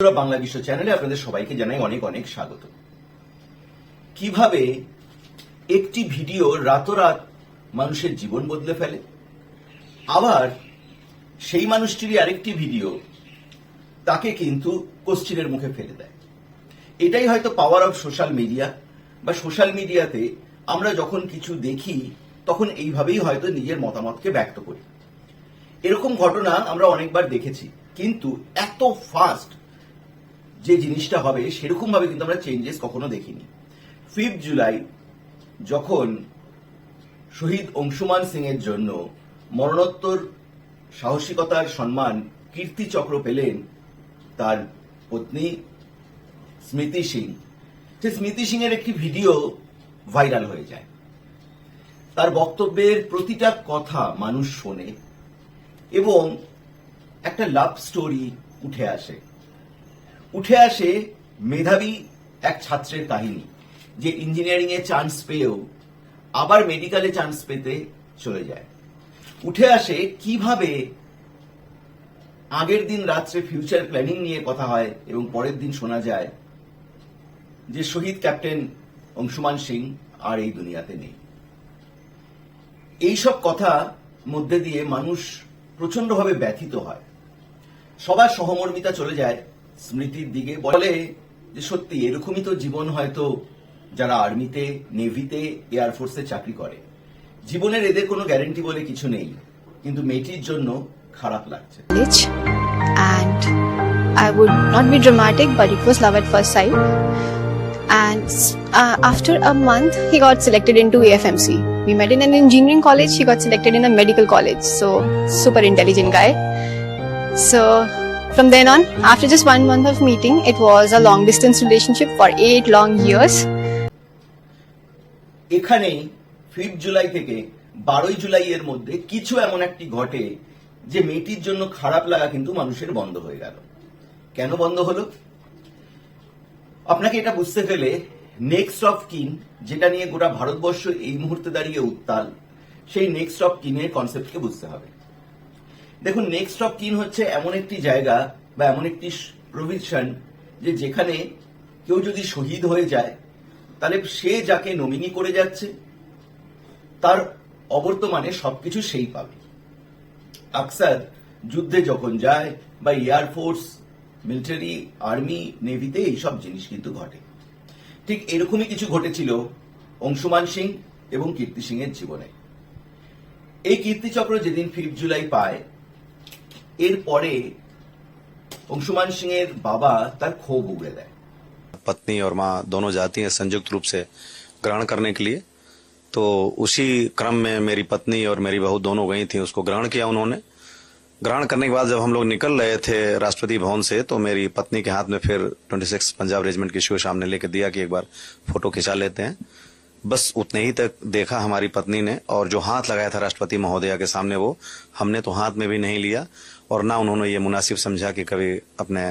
বাংলা বিশ্ব চ্যানেলে আপনাদের সবাইকে জানাই অনেক অনেক স্বাগত। কীভাবে একটি ভিডিও রাতোরাত মানুষের জীবন বদলে ফেলে, আবার সেই মানুষটিরই আরেকটি ভিডিও তাকে কিন্তু কোশ্চিনের মুখে ফেলে দেয়। এটাই হয়তো পাওয়ার অফ সোশ্যাল মিডিয়া বা সোশ্যাল মিডিয়াতে আমরা যখন কিছু দেখি, তখন এইভাবেই হয়তো নিজের মতামতকে ব্যক্ত করি। এরকম ঘটনা আমরা অনেকবার দেখেছি, কিন্তু এত ফাস্ট যে জিনিসটা হবে সেরকম ভাবে কিন্তু আমরা চেঞ্জেস কখনো দেখিনি। ফিফথ জুলাই যখন শহীদ অংশুমান সিং এর জন্য মরণোত্তর সাহসিকতার সম্মান কীর্তি চক্র পেলেন তার পত্নী স্মৃতি সিং। সে স্মৃতি সিং এর একটি ভিডিও ভাইরাল হয়ে যায়। তার বক্তব্যের প্রতিটা কথা মানুষ শোনে এবং একটা লাভ স্টোরি উঠে আসে। উঠে আসে মেধাবী এক ছাত্রের কাহিনী, যে ইঞ্জিনিয়ারিং এ চান্স পেয়েও আবার মেডিকেলে চান্স পেতে চলে যায়। উঠে আসে কীভাবে আগের দিন রাত্রে ফিউচার প্ল্যানিং নিয়ে কথা হয় এবং পরের দিন শোনা যায় যে শহীদ ক্যাপ্টেন অংশুমান সিং আর এই দুনিয়াতে নেই। এইসব কথা মধ্যে দিয়ে মানুষ প্রচন্ডভাবে ব্যথিত হয়। সবার সহমর্মিতা চলে যায় স্মৃতির দিকে বলে যে সত্যি এরকমই তো জীবন হয়তো যারা আর্মিতে নেভিতে এয়ারফোর্সে চাকরি করে জীবনের এদের কোনো গ্যারেন্টি বলে কিছু নেই কিন্তু মেয়েটির জন্য খারাপ লাগছে I would not be dramatic, but it was love at first sight. And uh, after a month, he got selected into AFMC. We met in an engineering college, he got selected in a medical college. So, super intelligent guy. So, from then on, after just one month of meeting, it was a long distance relationship for eight long years. এখানেই fifth July থেকে বারোই জুলাই এর মধ্যে কিছু এমন একটি ঘটে যে মেয়েটির জন্য খারাপ লাগা কিন্তু মানুষের বন্ধ হয়ে গেল। কেন বন্ধ হলো? আপনাকে এটা বুঝতে গেলে নেক্সট অফ কিন যেটা নিয়ে গোটা ভারতবর্ষ এই মুহূর্তে দাঁড়িয়ে উত্তাল সেই নেক্সট অফ কিনের কনসেপ্টকে বুঝতে হবে। দেখুন নেক্সট অফ কিন হচ্ছে এমন একটি জায়গা বা এমন একটি প্রভিশন যে যেখানে কেউ যদি শহীদ হয়ে যায়, তাহলে সে যাকে নমিনি করে যাচ্ছে, তার অবর্তমানে সবকিছু সেই পাবে। আকসার যুদ্ধে যখন যায় বা এয়ারফোর্স মিলিটারি আর্মি নেভিতে এইসব জিনিস কিন্তু ঘটে। ঠিক এরকমই কিছু ঘটেছিল অংশুমান সিং এবং কীর্তি সিং এর জীবনে। এই কীর্তিচক্র যেদিন ফিফথ জুলাই পায় এরপরে অংশুমান সিং এর বাবা তার ক্ষোভ উগড়ে দেয় पत्नी और माँ दोनों जाती हैं संयुक्त रूप से ग्रहण करने के लिए तो उसी क्रम में मेरी पत्नी और मेरी बहू दोनों गई थी उसको ग्रहण किया उन्होंने ग्रहण करने के बाद जब हम लोग निकल रहे थे राष्ट्रपति भवन से तो मेरी पत्नी के हाथ में फिर 26 पंजाब रेजिमेंट की शो सामने लेके दिया कि एक बार फोटो खिंचा लेते हैं बस उतने ही तक देखा हमारी पत्नी ने और जो हाथ लगाया था राष्ट्रपति महोदया के सामने वो, हमने तो हाथ में भी नहीं लिया और ना उन्होंने ये मुनासिब समझा कि कभी अपने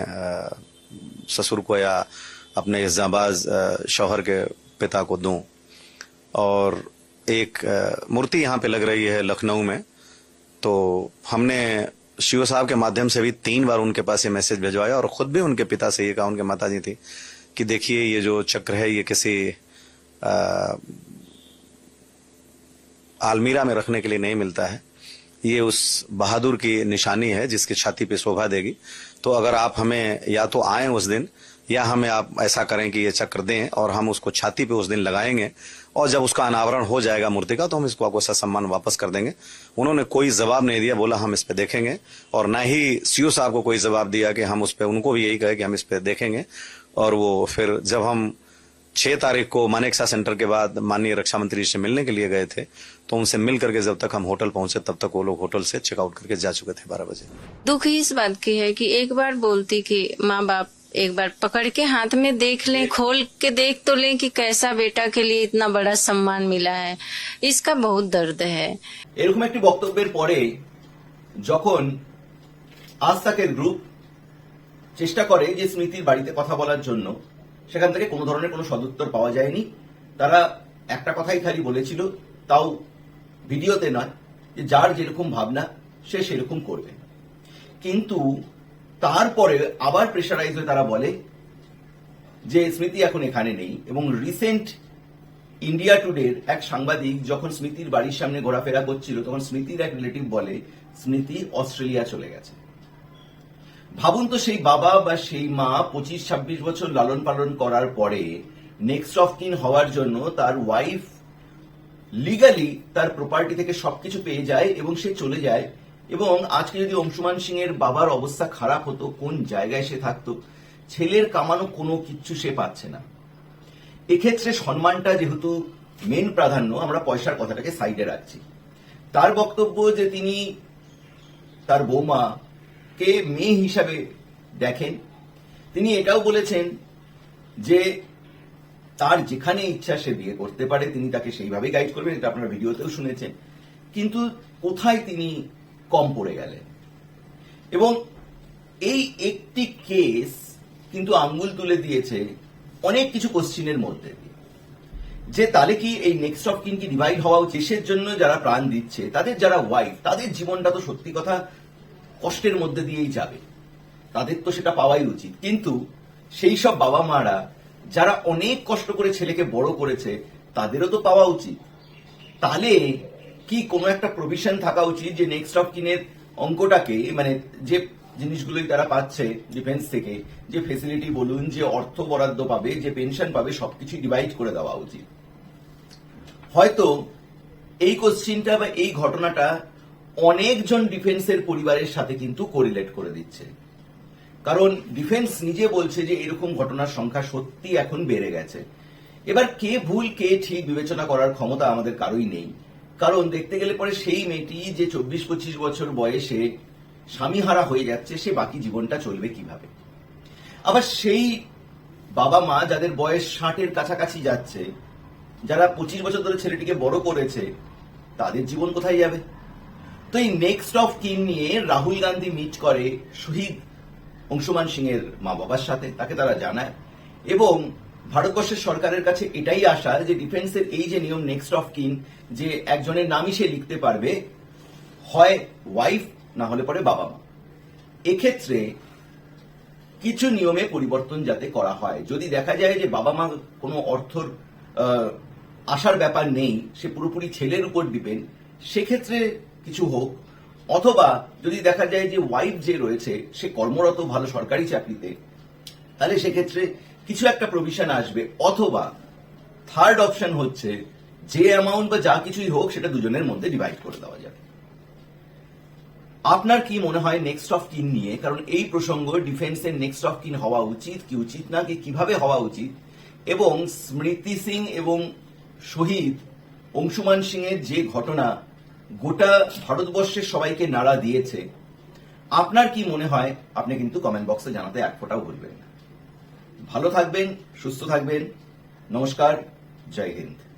ससुर को या अपने इस जाबाज शौहर के पिता को दूँ। और एक मूर्ति यहाँ पे लग रही है लखनऊ में। तो हमने शिव साहब के माध्यम से भी तीन बार उनके पास ये मैसेज भिजवाया और खुद भी उनके पिता से ये कहा, उनके माता जी थी कि देखिए ये जो चक्र है, ये किसी आलमीरा में रखने के लिए नहीं मिलता है। ये उस बहादुर की निशानी है जिसकी छाती पे शोभा देगी। तो अगर आप हमें या तो आए उस दिन, या हमें आप ऐसा करें कि ये चक्र दें और हम उसको छाती पे उस दिन लगाएँगे और जब उसका अनावरण हो जाएगा मूर्ति का तो हम इसको आपको सम्मान वापस कर देंगे। उन्होंने कोई जवाब नहीं दिया, बोला हम इस पे देखेंगे। और ना ही सीओ साहब को कोई जवाब दिया कि हम उस पे, उनको भी यही कहे कि हम इस पे देखेंगे। और वो फिर जब हम छह तारीख को मानेकसा सेंटर के बाद माननीय रक्षा मंत्री जी से मिलने के लिए गए थे तो उनसे मिल करके जब तक हम होटल पहुंचे तब तक वो लोग होटल से चेकआउट करके जा चुके थे बारह बजे दुख ही इस बात की है कि एक बार बोलती कि माँ बाप एक बार पकड़ के हाथ में देख लें खोल के देख तो लें कि कैसा बेटा के लिए इतना बड़ा सम्मान मिला है इसका बहुत दर्द है এরকম একটি বক্তব্যের পরে যখন আজ তাকের গ্রুপ চেষ্টা করে যে স্মৃতির বাড়িতে কথা বলার জন্য সেখান থেকে কোনো ধরনের কোনো সদুত্তর পাওয়া যায়নি। তারা একটা কথাই খালি বলেছিল, তাও ভিডিওতে নয়, যে যার যেরকম ভাবনা, সে সেরকম করবে। কিন্তু তারপরে আবার প্রেশারাইজ হয়ে তারা বলে যে স্মৃতি এখন এখানে নেই এবং রিসেন্ট ইন্ডিয়া টুডের এক সাংবাদিক যখন স্মৃতির বাড়ির সামনে ঘোরাফেরা করছিল, তখন স্মৃতির এক রিলেটিভ বলে, স্মৃতি অস্ট্রেলিয়া চলে গেছে। ভাবুন তো সেই বাবা বা সেই মা পঁচিশ, ছাব্বিশ বছর লালন পালন করার পরে নেক্সট অফ কিন হওয়ার জন্য তার ওয়াইফ লিগালি তার প্রপার্টি থেকে সবকিছু পেয়ে যায় এবং সে চলে যায়। এবং আজকে যদি অংশুমান সিং এর বাবার অবস্থা খারাপ হতো, কোন জায়গায় সে থাকতো, ছেলের কামানো কোনো কিচ্ছু সে পাচ্ছে না। এক্ষেত্রে সম্মানটা যেহেতু মেন প্রাধান্য, আমরা পয়সার কথাটাকে সাইডে রাখছি। তার বক্তব্য যে তিনি তার বৌমা কে মেয়ে হিসাবে দেখেন। তিনি এটাও বলেছেন যে তার যেখানে ইচ্ছা সে বিয়ে করতে পারে, তিনি তাকে সেইভাবে গাইড করবেন, এটা আপনারা ভিডিওতেও শুনেছেন। কিন্তু কোথায় তিনি কম পড়ে গেলেন? এবং এই একটি কেস কিন্তু আঙ্গুল তুলে দিয়েছে অনেক কিছু কোশ্চিনের মধ্যে। যে তাহলে কি এই নেক্সট অফ কিন কি ডিভাইড হওয়া উচিত? জন্য যারা প্রাণ দিচ্ছে, তাদের যারা ওয়াইফ তাদের জীবনটা তো সত্যি কথা কষ্টের মধ্যে দিয়েই যাবে। তাদের তো সেটা পাওয়াই উচিত। কিন্তু সেই সব বাবা মারা যারা অনেক কষ্ট করে ছেলেকে বড় করেছে, তাদেরও তো পাওয়া উচিত। তাহলে কি কোনো একটা প্রভিশন থাকা উচিত যে নেক্সট অফ কিনের অঙ্কটাকে মানে যে জিনিসগুলোই তারা পাচ্ছে ডিফেন্স থেকে, যে ফেসিলিটি বলুন, যে অর্থ বরাদ্দ পাবে, যে পেনশন পাবে, সবকিছু ডিভাইড করে দেওয়া উচিত। হয়তো এই কোশ্চিনটা বা এই ঘটনাটা অনেকজন ডিফেন্সের পরিবারের সাথে কিন্তু কোরিলেট করে দিচ্ছে। কারণ ডিফেন্স নিজে বলছে যে এরকম ঘটনার সংখ্যা সত্যি এখন বেড়ে গেছে। এবার কে ভুল, কে ঠিক বিবেচনা করার ক্ষমতা আমাদের কারোই নেই। কারণ দেখতে গেলে পরে সেই মেয়েটি যে চব্বিশ পঁচিশ বছর বয়সে স্বামীহারা হয়ে যাচ্ছে, সে বাকি জীবনটা চলবে কীভাবে? আবার সেই বাবা মা যাদের বয়স ষাটের কাছাকাছি যাচ্ছে, যারা পঁচিশ বছর ধরে ছেলেটিকে বড় করেছে, তাদের জীবন কোথায় যাবে? তো এই নেক্সট অফ কিন নিয়ে রাহুল গান্ধী মিট করে শহীদ অংশুমান সিং এর মা বাবার সাথে, তাকে তারা জানায়। এবং ভারতবর্ষের সরকারের কাছে এটাই আশা যে ডিফেন্সের এই যে নিয়ম নেক্সট অফ কিন যে একজনের নামই সে লিখতে পারবে, হয় ওয়াইফ না হলে পরে বাবা মা এক্ষেত্রে কিছু নিয়মে পরিবর্তন যাতে করা হয়। যদি দেখা যায় যে বাবা মা কোনো অর্থর আসার ব্যাপার নেই, সে পুরোপুরি ছেলের উপর ডিপেন্ড সেক্ষেত্রে কিছু হোক, অথবা যদি দেখা যায় যে ওয়াইফ যে রয়েছে, সে কর্মরত ভালো সরকারি চাকরিতে, তাহলে সেক্ষেত্রে কিছু একটা প্রভিশন আসবে, অথবা থার্ড অপশন হচ্ছে যে অ্যামাউন্ট বা যা কিছুই হোক, সেটা দুজনের মধ্যে ডিভাইড করে দেওয়া যাবে। আপনার কি মনে হয় নেক্সট অফ কিন নিয়ে? কারণ এই প্রসঙ্গ ডিফেন্সের নেক্সট অফ কিন হওয়া উচিত, কি উচিত না, কি কীভাবে হওয়া উচিত? এবং স্মৃতি সিং এবং শহীদ অংশুমান সিং এর যে ঘটনা গোটা ভারতবর্ষের সবাইকে নাড়া দিয়েছে। আপনার কি মনে হয়? আপনি কিন্তু কমেন্ট বক্সে জানাতে এক ফোটাও ভুলবেন না। ভালো থাকবেন, সুস্থ থাকবেন। নমস্কার, জয় হিন্দ।